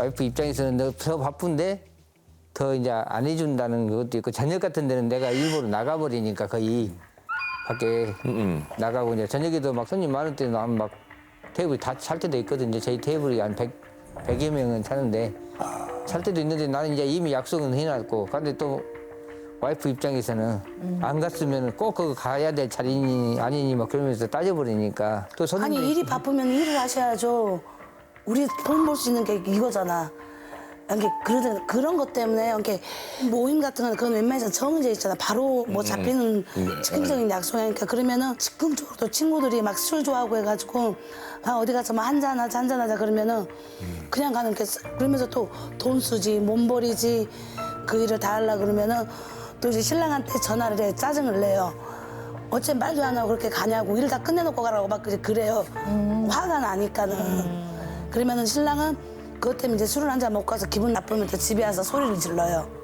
와이프 입장에서는 너더 바쁜데 더 이제 안 해준다는 것도 있고 저녁 같은 데는 내가 일부러 나가버리니까 거의 밖에 나가고 이제 저녁에도 막 손님 많을 때는 한막 테이블 다 찰 때도 있거든요. 저희 테이블이 한 100, 100여 명은 차는데 찰 때도 있는데 나는 이제 이미 약속은 해놨고 근데 또 와이프 입장에서는 안 갔으면 꼭 그거 가야 될 자리니 아니니 막 그러면서 따져버리니까 또 손님들이 아니 일이 바쁘면 일을 하셔야죠. 우리 돈 벌 수 있는 게 이거잖아. 이렇게 그런 그런 것 때문에 이렇게 모임 같은 건 그건 웬만해서 정해져 있잖아. 바로 뭐 잡히는 즉흥적인 약속이니까 그러면은 즉흥적으로 또 친구들이 막 술 좋아하고 해가지고 아 어디 가서 뭐 한잔 하자 한잔 하자 그러면은 그냥 가는 게 그러면서 또 돈 쓰지 몸버리지 그 일을 다 하려 그러면은 또 이제 신랑한테 전화를 해 짜증을 내요. 어째 말도 안 하고 그렇게 가냐고 일 다 끝내놓고 가라고 막 그래- 그래요. 화가 나니까는. 그러면은 신랑은 그것 때문에 이제 술을 한 잔 먹고 와서 기분 나쁘면 또 집에 와서 소리를 질러요.